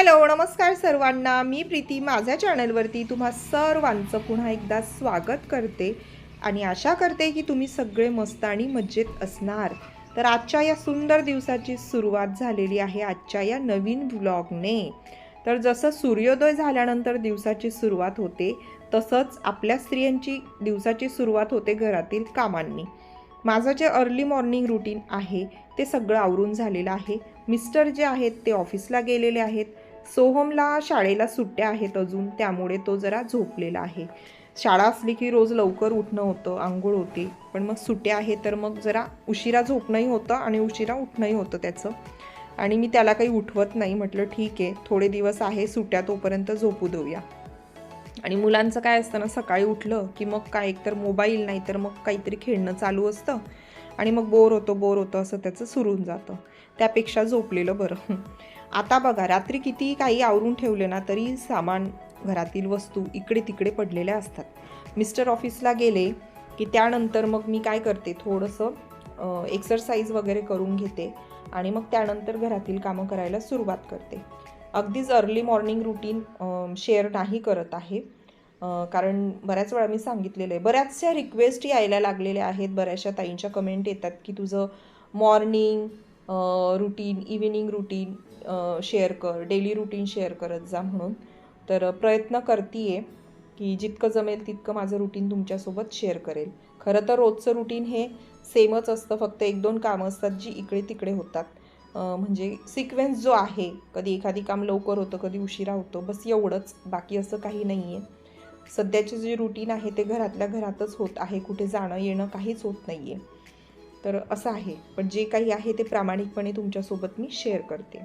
Hello नमस्कार सर्वांना. मी प्रीती. माझ्या चॅनलवरती तुम्हा सर्वांचं पुन्हा एकदा स्वागत करते. आणि आशा करते की तुम्ही सगळे मस्त आणि मज्जेत असणार. तर आजच्या या सुंदर दिवसाची सुरुवात झालेली आहे आजच्या या नवीन व्लॉगने तर जसं सूर्योदय झाल्यानंतर दिवसाची सुरुवात होते तसंच आपल्या स्त्रियांची दिवसाची सुरुवात होते घरातील कामांनी. माझं जे अर्ली मॉर्निंग रुटीन आहे ते सगळं आवरून झालेलं आहे. मिस्टर जे आहेत ते ऑफिसला गेलेले आहेत. सोहमला शाळेला सुट्ट्या आहेत अजून त्यामुळे तो जरा झोपलेला आहे. शाळा असली की रोज लवकर उठणं होतं आंघोळ होते. पण मग सुट्ट्या आहे तर मग जरा उशिरा झोपणंही होतं आणि उशिरा उठणंही होतं त्याचं. आणि मी त्याला काही उठवत नाही म्हटलं ठीक आहे थोडे दिवस आहे सुट्ट्या तोपर्यंत झोपू देऊया. आणि मुलांचं काय असतं ना सकाळी उठलं की मग काय एकतर मोबाईल नाही तर मग काहीतरी खेळणं चालू असतं. आणि मग बोर होतो बोर होतं असं त्याचं सुरून जातं. त्यापेक्षा झोपलेलं बरं. आता बघा रात्री कितीही काही आवरून ठेवले ना तरी सामान घरातील वस्तू इकडे तिकडे पडलेल्या असतात. मिस्टर ऑफिसला गेले की त्यानंतर मग मी काय करते थोडंसं एक्सरसाइज वगैरे करून घेते आणि मग त्यानंतर घरातील कामं करायला सुरुवात करते. अगदीच अर्ली मॉर्निंग रुटीन शेअर नाही करत आहे. कारण बऱ्याच वेळा मी सांगितलेलं आहे बऱ्याचशा रिक्वेस्ट यायला लागलेल्या आहेत बऱ्याचशा ताईंच्या कमेंट येतात की तुझं morning routine evening routine share कर डेली रुटीन शेअर करत जा म्हणून. तर प्रयत्न करते की जितकं जमेल तितकं माझं रुटीन तुमच्यासोबत शेअर करेल. खरं तर रोजचं रुटीन हे सेमच असतं फक्त एक दोन कामं असतात जी इकडे तिकडे होतात. म्हणजे सिक्वेन्स जो आहे कधी एखादी काम लवकर होतं कधी उशिरा होतो बस एवढंच बाकी असं काही नाही आहे सध्याचे जे रुटीन आहे ते घरातल्या घरातच होत आहे कुठे जाणं येणं काहीच होत नाही आहे तर असं आहे. पण जे काही आहे ते प्रामाणिकपणे तुमच्यासोबत मी शेअर करते.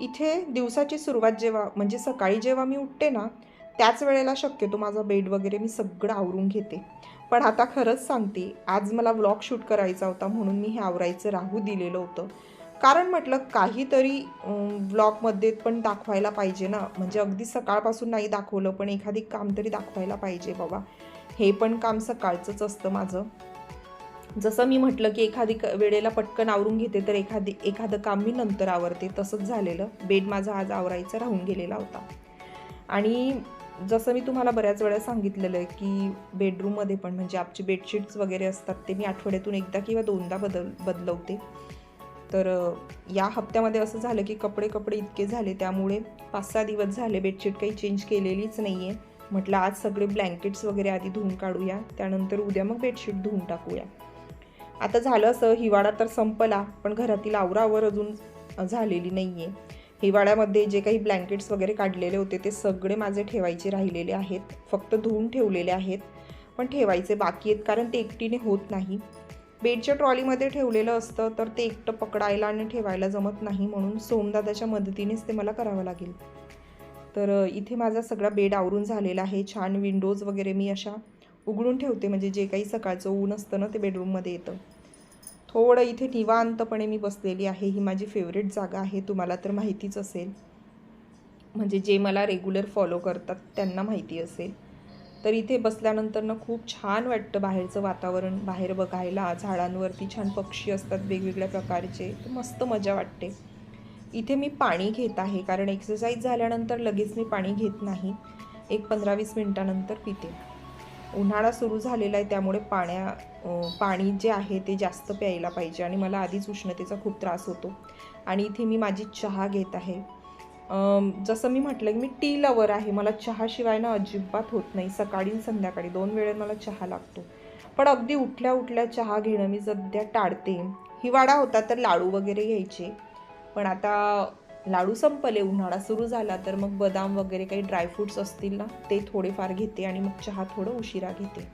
इथे दिवसाची सुरुवात जेव्हा म्हणजे सकाळी जेव्हा मी उठते ना त्याच वेळेला शक्यतो माझा बेड वगैरे मी सगळं आवरून घेते. पण आता खरंच सांगते आज मला व्लॉग शूट करायचा होता म्हणून मी हे आवरायचं राहू दिलेलं होतं. कारण म्हटलं काहीतरी व्लॉगमध्ये पण दाखवायला पाहिजे ना. म्हणजे अगदी सकाळपासून नाही दाखवलं पण एखादी काम तरी दाखवायला पाहिजे बाबा. हे पण काम सकाळचंच असतं माझं. जसं मी म्हटलं की एखादी क- वेळेला पटकन आवरून घेते तर एखादी एखादं काम मी नंतर आवरते. तसंच झालेलं. बेड माझा आज आवरायचा राहून गेलेला होता. आणि जसं मी तुम्हाला बऱ्याच वेळा सांगितलेलं आहे की बेडरूममध्ये पण म्हणजे आपचे बेडशीट्स वगैरे असतात ते मी आठवड्यातून एकदा किंवा दोनदा बदल बदलवते. तर या हप्त्यामध्ये असं झालं की कपडे कपडे इतके झाले. त्यामुळे पाच सहा दिवस झाले बेडशीट काही चेंज केलेलीच नाही आहे म्हटलं आज सगळे ब्लँकेट्स वगैरे आधी धुवून काढूया. त्यानंतर उद्या मग बेडशीट धुवून टाकूया. आता झालं असं हिवाळा तर संपला पण घरातील आवरावर अजून झालेली नाही आहे हिवाळ्यामध्ये जे काही ब्लँकेट्स वगैरे काढलेले होते ते सगळे माझे ठेवायचे राहिलेले आहेत. फक्त धुवून ठेवलेले आहेत पण ठेवायचे बाकी आहेत कारण ते एकटीने होत नाही. बेडच्या ट्रॉलीमध्ये ठेवलेलं असतं तर ते एकटं पकडायला आणि ठेवायला जमत नाही म्हणून सोमदादाच्या मदतीनेच ते मला करावं लागेल. तर इथे माझा सगळा बेड आवरून झालेला आहे. छान विंडोज वगैरे मी अशा उघडून ठेवते म्हणजे जे काही सकाळचं ऊन असतं ना ते बेडरूममध्ये येतं. थोडं इथे निवांतपणे मी बसलेली आहे ही माझी फेवरेट जागा आहे तुम्हाला तर माहितीच असेल. म्हणजे जे मला रेग्युलर फॉलो करतात त्यांना माहिती असेल. तर इथे बसल्यानंतर ना खूप छान वाटतं बाहेरचं वातावरण बाहेर बघायला झाडांवरती छान पक्षी असतात वेगवेगळ्या प्रकारचे तर मस्त मजा वाटते. इथे मी पाणी घेत आहे कारण एक्सरसाइज झाल्यानंतर लगेच मी पाणी घेत नाही. एक पंधरा वीस मिनटानंतर पिते. उन्हाळा सुरू झालेला आहे त्यामुळे पाण्या पाणी जे आहे ते जास्त प्यायला पाहिजे आणि मला आधीच उष्णतेचा खूप त्रास होतो. आणि इथे मी माझी चहा घेत आहे. जसं मी म्हटलं की मी टी लवर आहे. मला चहाशिवाय ना अजिबात होत नाही. सकाळी संध्याकाळी दोन वेळेत मला चहा लागतो. पण अगदी उठल्या उठल्या चहा घेणं मी सध्या टाळते. हिवाळा होता तर लाडू वगैरे घ्यायचे. पण आता लाडू संपले उन्हाळा सुरू झाला तर मग बदाम वगैरे काही ड्रायफ्रूट्स असतील ना ते थोडेफार घेते आणि मग चहा थोडं उशिरा घेते.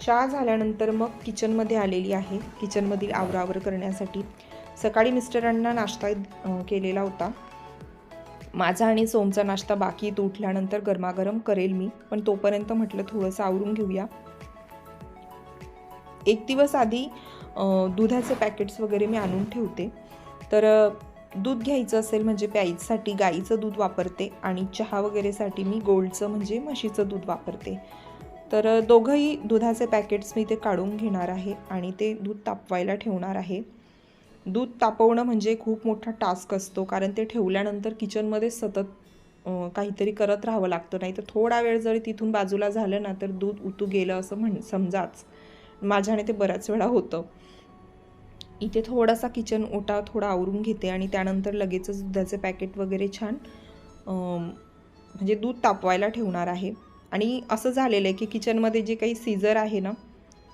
चहा झाल्यानंतर मग किचनमध्ये आलेली आहे. किचनमधील आवरावर करण्यासाठी सकाळी मिस्टरांना नाश्ता केलेला होता. माझा आणि सोमचा नाश्ता बाकी तो उठल्यानंतर गरमागरम करेल मी पण तोपर्यंत म्हटलं थोडंसं आवरून घेऊया. एक दिवस आधी दुधाचे पॅकेट्स वगैरे मी आणून ठेवते. तर दूध घ्यायचं असेल म्हणजे प्यायसाठी गाईचं दूध वापरते आणि चहा वगैरेसाठी मी गोल्डचं म्हणजे म्हशीचं दूध वापरते. तर दोघंही दुधाचे पॅकेट्स मी ते काढून घेणार आहे आणि ते दूध तापवायला ठेवणार आहे. दूध तापवणं म्हणजे खूप मोठा टास्क असतो कारण ते ठेवल्यानंतर किचनमध्ये सतत काहीतरी करत राहावं लागतं. नाही तर थोडा वेळ जरी तिथून बाजूला झालं ना तर दूध उतू गेलं असं म्हण समजाच. माझ्याने ते बऱ्याच वेळा होतं. इथे थोडासा किचन ओटा थोडा आवरून घेते आणि त्यानंतर लगेचच दुधाचे पॅकेट वगैरे छान म्हणजे दूध तापवायला ठेवणार आहे. आणि असं झालेलं आहे की किचनमध्ये जे काही सीझर आहे ना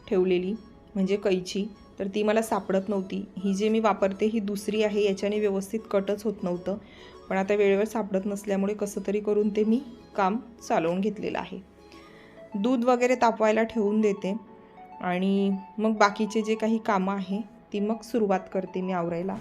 ठेवलेली म्हणजे कैची तर ती मला सापडत नव्हती. ही जी मी वापरते ही दुसरी आहे याच्याने व्यवस्थित कटच होत नव्हतं. पण आता वेळेवर सापडत नसल्यामुळे कसं तरी करून ते मी काम चालवून घेतलेलं आहे. दूध वगैरे तापवायला ठेवून देते. आणि मग बाकीचे जे काही कामं आहे ती मग सुरुवात करते मी आवरायला.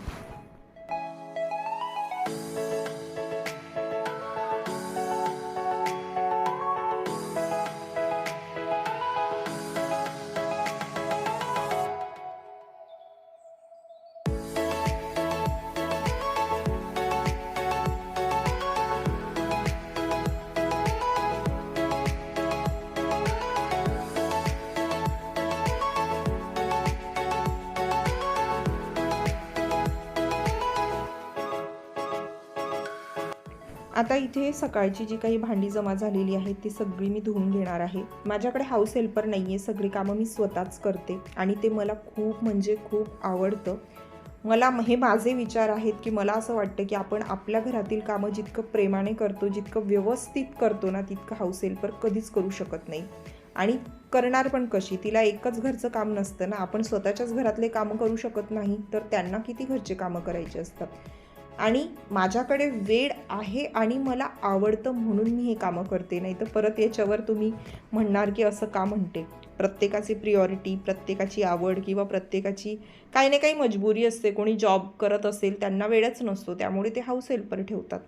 आता इथे सकाळची जी काही भांडी जमा झालेली आहेत ती सगळी मी धुवून घेणार आहे. माझ्याकडे हाऊस हेल्पर नाही आहे सगळी कामं मी स्वतःच करते आणि ते मला खूप म्हणजे खूप आवडतं. मला हे माझे विचार आहेत की मला असं वाटतं की आपण आपल्या घरातील कामं जितकं प्रेमाने करतो जितकं व्यवस्थित करतो ना तितकं हाऊस हेल्पर कधीच करू शकत नाही. आणि करणार पण कशी? तिला एकच घरचं काम नसतं ना. आपण स्वतःच्याच घरातले कामं करू शकत नाही तर त्यांना किती घरचे कामं करायचे असतात? आणि माझ्याकडे वेळ आहे आणि मला आवडतं म्हणून मी हे कामं करते. नाही तर परत याच्यावर तुम्ही म्हणणार की असं का म्हणते? प्रत्येकाची प्रियॉरिटी प्रत्येकाची आवड किंवा प्रत्येकाची काही ना काही मजबुरी असते. कोणी जॉब करत असेल त्यांना वेळच नसतो. त्यामुळे ते हाऊस हेल्पर ठेवतात.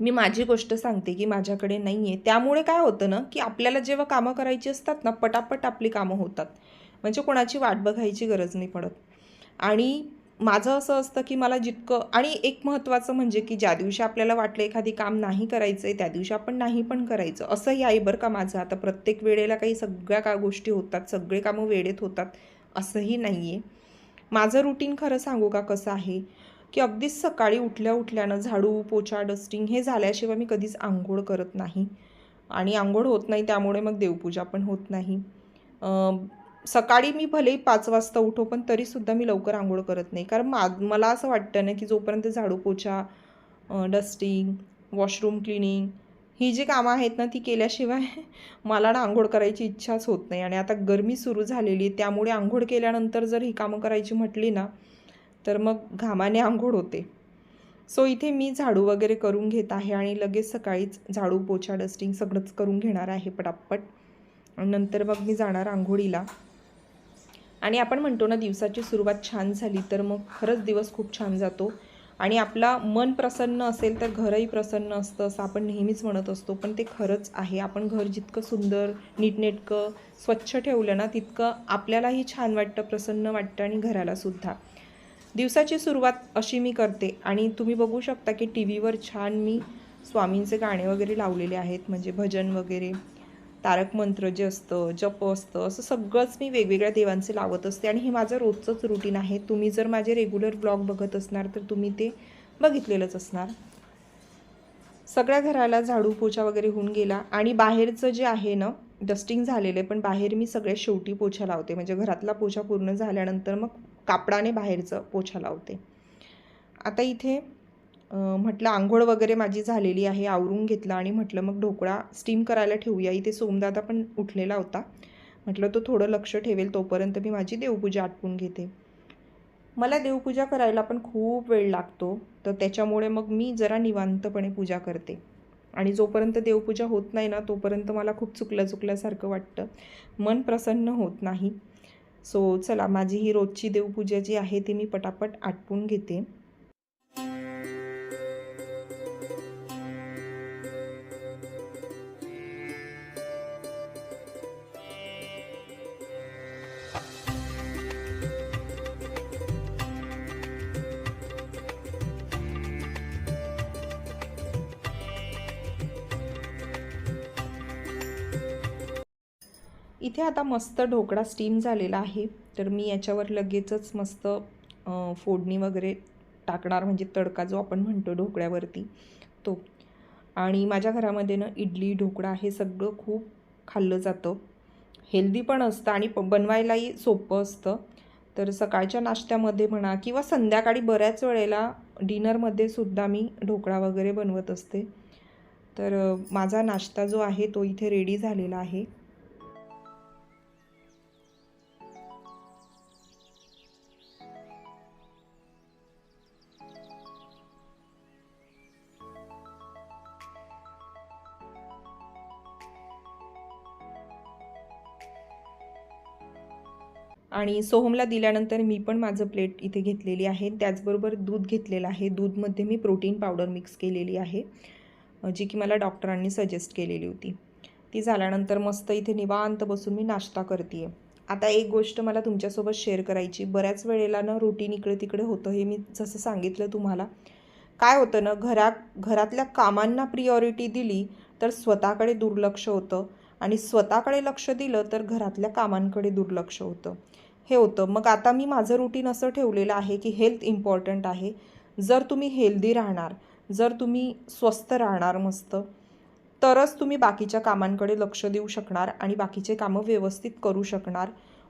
मी माझी गोष्ट सांगते की माझ्याकडे नाही आहे त्यामुळे काय होतं ना की आपल्याला जेव्हा कामं करायची असतात ना पटापट आपली कामं होतात. म्हणजे कोणाची वाट बघायची गरज नाही पडत. आणि माझं असं असतं की मला जितकं आणि एक महत्त्वाचं म्हणजे की ज्या दिवशी आपल्याला वाटलं एखादी काम नाही करायचं आहे त्या दिवशी आपण नाही पण करायचं. असंही आहे बरं का माझं. आता प्रत्येक वेळेला काही सगळ्या का गोष्टी होतात सगळे कामं वेळेत होतात असंही नाही आहे माझं रुटीन खरं सांगू का कसं आहे? की अगदीच सकाळी उठल्या उठल्यानं झाडू पोछा डस्टिंग हे झाल्याशिवाय मी कधीच आंघोळ करत नाही. आणि आंघोळ होत नाही त्यामुळे मग देवपूजा पण होत नाही. सकाळी मी भलेही पाच वाजता उठो पण तरीसुद्धा मी लवकर आंघोळ करत नाही. कारण मा मला असं वाटतं ना की जोपर्यंत झाडू पोछा डस्टिंग वॉशरूम क्लिनिंग ही जी कामं आहेत ना ती केल्याशिवाय मला ना आंघोळ करायची इच्छाच होत नाही. आणि आता गरमी सुरू झालेली आहे त्यामुळे आंघोळ केल्यानंतर जर ही कामं करायची म्हटली ना तर मग घामाने आंघोळ होते. सो इथे मी झाडू वगैरे करून घेत आहे आणि लगेच सकाळीच झाडू पोछा डस्टिंग सगळंच करून घेणार आहे पटापट. नंतर मग मी जाणार आंघोळीला. आणि आपण म्हणतो ना दिवसाची सुरुवात छान झाली तर मग खरंच दिवस खूप छान जातो. आणि आपला मन प्रसन्न असेल तर घरही प्रसन्न असतं असं आपण नेहमीच म्हणत असतो. पण ते खरंच आहे. आपण घर जितकं सुंदर नीटनेटकं स्वच्छ ठेवलं ना तितकं आपल्यालाही छान वाटतं प्रसन्न वाटतं आणि घरालासुद्धा दिवसाची सुरुवात अशी मी करते आणि तुम्ही बघू शकता की टी व्हीवर छान मी स्वामींचे गाणे वगैरे लावलेले आहेत. म्हणजे भजन वगैरे. तारक मंत्र जे असतं जप असतं असं सगळंच मी वेगवेगळ्या देवांचे लावत असते. आणि हे माझं रोजचंच रुटीन आहे. तुम्ही जर माझे रेग्युलर ब्लॉग बघत असणार तर तुम्ही ते बघितलेलंच असणार. सगळ्या घराला झाडू पोछा वगैरे होऊन गेला. आणि बाहेरचं जे आहे ना डस्टिंग झालेलं आहे पण बाहेर मी सगळ्या शेवटी पोछा लावते. म्हणजे घरातला पोछा पूर्ण झाल्यानंतर मग कापडाने बाहेरचं पोछा लावते. आता इथे म्हटलं आंघोळ वगैरे माझी झालेली आहे आवरून घेतलं आणि म्हटलं मग ढोकळा स्टीम करायला ठेवूया. इथे सोमदादा पण उठलेला होता. म्हटलं तो थोडं लक्ष ठेवेल तोपर्यंत मी माझी देवपूजा आटपून घेते. मला देवपूजा करायला पण खूप वेळ लागतो तर त्याच्यामुळे मग मी जरा निवांतपणे पूजा करते. आणि जोपर्यंत देवपूजा होत नाही ना तोपर्यंत मला खूप चुकल्या चुकल्यासारखं वाटतं. मन प्रसन्न होत नाही. सो चला माझी ही रोजची देवपूजा जी आहे ती मी पटापट आटपून घेते. इथे आता मस्त ढोकळा स्टीम झालेला आहे. तर मी याच्यावर लगेचच मस्त फोडणी वगैरे टाकणार म्हणजे तडका जो आपण म्हणतो ढोकळ्यावरती तो. आणि माझ्या घरामध्ये ना इडली ढोकळा हे सगळं खूप खाल्लं जातं. हेल्दी पण असतं आणि प बनवायलाही सोपं असतं. तर सकाळच्या नाश्त्यामध्ये म्हणा किंवा संध्याकाळी बऱ्याच वेळेला डिनरमध्ये सुद्धा मी ढोकळा वगैरे बनवत असते. तर माझा नाश्ता जो आहे तो इथे रेडी झालेला आहे. आणि सोहमला दिल्यानंतर मी पण माझं प्लेट इथे घेतलेली आहे. त्याचबरोबर दूध घेतलेलं आहे. दूधमध्ये मी प्रोटीन पावडर मिक्स केलेली आहे जी की मला डॉक्टरांनी सजेस्ट केलेली होती. ती झाल्यानंतर मस्त इथे निवांत बसून मी नाश्ता करते आता एक गोष्ट मला तुमच्यासोबत शेअर करायची. बऱ्याच वेळेला ना रुटीन इकडे तिकडे होतं हे मी जसं सांगितलं तुम्हाला. काय होतं ना घरात घरातल्या कामांना प्रियॉरिटी दिली तर स्वतःकडे दुर्लक्ष होतं आणि स्वतःकडे लक्ष दिलं तर घरातल्या कामांकडे दुर्लक्ष होतं. हे होतं. मग आता मी माझं रुटीन असं ठेवलेलं आहे की हेल्थ इम्पॉर्टंट आहे. जर तुम्ही हेल्दी राहणार जर तुम्ही स्वस्त राहणार मस्त तरच तुम्ही बाकीच्या कामांकडे लक्ष देऊ शकणार आणि बाकीचे कामं व्यवस्थित करू शकणार.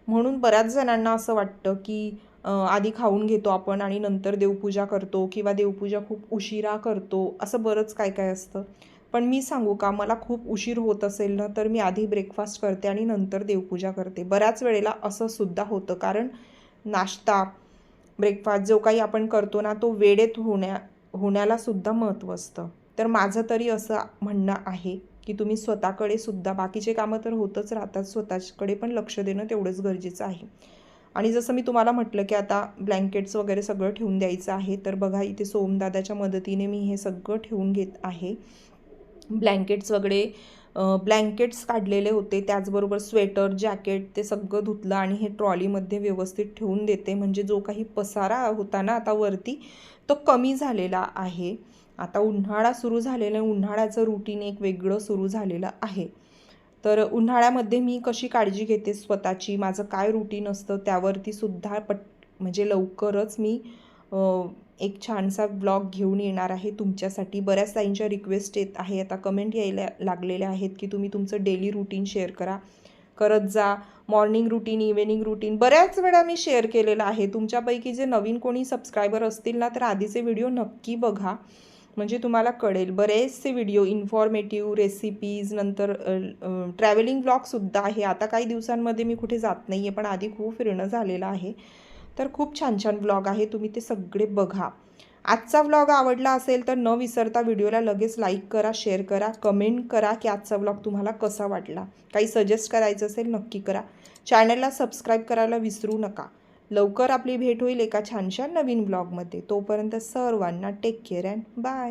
म्हणून बऱ्याच जणांना असं वाटतं की आधी खाऊन घेतो आपण आणि नंतर देवपूजा करतो किंवा देवपूजा खूप उशिरा करतो असं बरंच काय काय असतं. पण मी सांगू का मला खूप उशीर होत असेल ना तर मी आधी ब्रेकफास्ट करते आणि नंतर देवपूजा करते. बऱ्याच वेळेला असं सुद्धा होतं. कारण नाश्ता ब्रेकफास्ट जो काही आपण करतो ना तो वेळेत होण्या होण्याला सुद्धा महत्त्व असतं. तर माझं तरी असं म्हणणं आहे की तुम्ही स्वतःकडे सुद्धा बाकीचे कामं तर होतच राहतात स्वतःकडे पण लक्ष देणं तेवढंच गरजेचं आहे. आणि जसं मी तुम्हाला म्हटलं की आता ब्लँकेट्स वगैरे सगळं ठेवून द्यायचं आहे तर बघा इथे सोमदादाच्या मदतीने मी हे सगळं ठेवून घेत आहे. ब्लँकेट्स वगैरे ब्लँकेट्स काढलेले होते. त्याचबरोबर स्वेटर जॅकेट ते सगळं धुतलं आणि हे ट्रॉलीमध्ये व्यवस्थित ठेवून देते. म्हणजे जो काही पसारा होता ना आता वरती तो कमी झालेला आहे. आता उन्हाळा सुरू झालेला आहे. उन्हाळ्याचं रुटीन एक वेगळं सुरू झालेलं आहे. तर उन्हाळ्यामध्ये मी कशी काळजी घेते स्वतःची? माझं काय रुटीन असतं? त्यावरती सुद्धा पट म्हणजे लवकरच मी एक छानसा ब्लॉग घेऊन येणार आहे तुमच्यासाठी. बऱ्याच ताईंच्या रिक्वेस्ट येत आहे. आता कमेंट यायला लागलेल्या आहेत की तुम्ही तुमचं डेली रुटीन शेअर करा. करत जा. मॉर्निंग रुटीन इव्हिनिंग रुटीन बऱ्याच वेळा मी शेअर केलेलं आहे. तुमच्यापैकी जे नवीन कोणी सबस्क्रायबर असतील ना तर आधीचे व्हिडिओ नक्की बघा. म्हणजे तुम्हाला कळेल. बरेचसे व्हिडिओ इन्फॉर्मेटिव्ह रेसिपीज नंतर ट्रॅव्हलिंग ब्लॉगसुद्धा आहे. आता काही दिवसांमध्ये मी कुठे जात नाही आहे पण आधी खूप फिरणं झालेलं आहे. तर खूप छान छान ब्लॉग आहे तुम्ही ते सगळे बघा. आजचा व्लॉग आवडला असेल तर न विसरता व्हिडिओला लगेच लाईक करा शेअर करा कमेंट करा की आजचा व्लॉग तुम्हाला कसा वाटला. काही सजेस्ट करायचं असेल नक्की करा. चॅनलला सबस्क्राईब करायला विसरू नका. लवकर आपली भेट होईल एका छानशा नवीन ब्लॉगमध्ये तोपर्यंत सर्वांना टेक केअर अँड बाय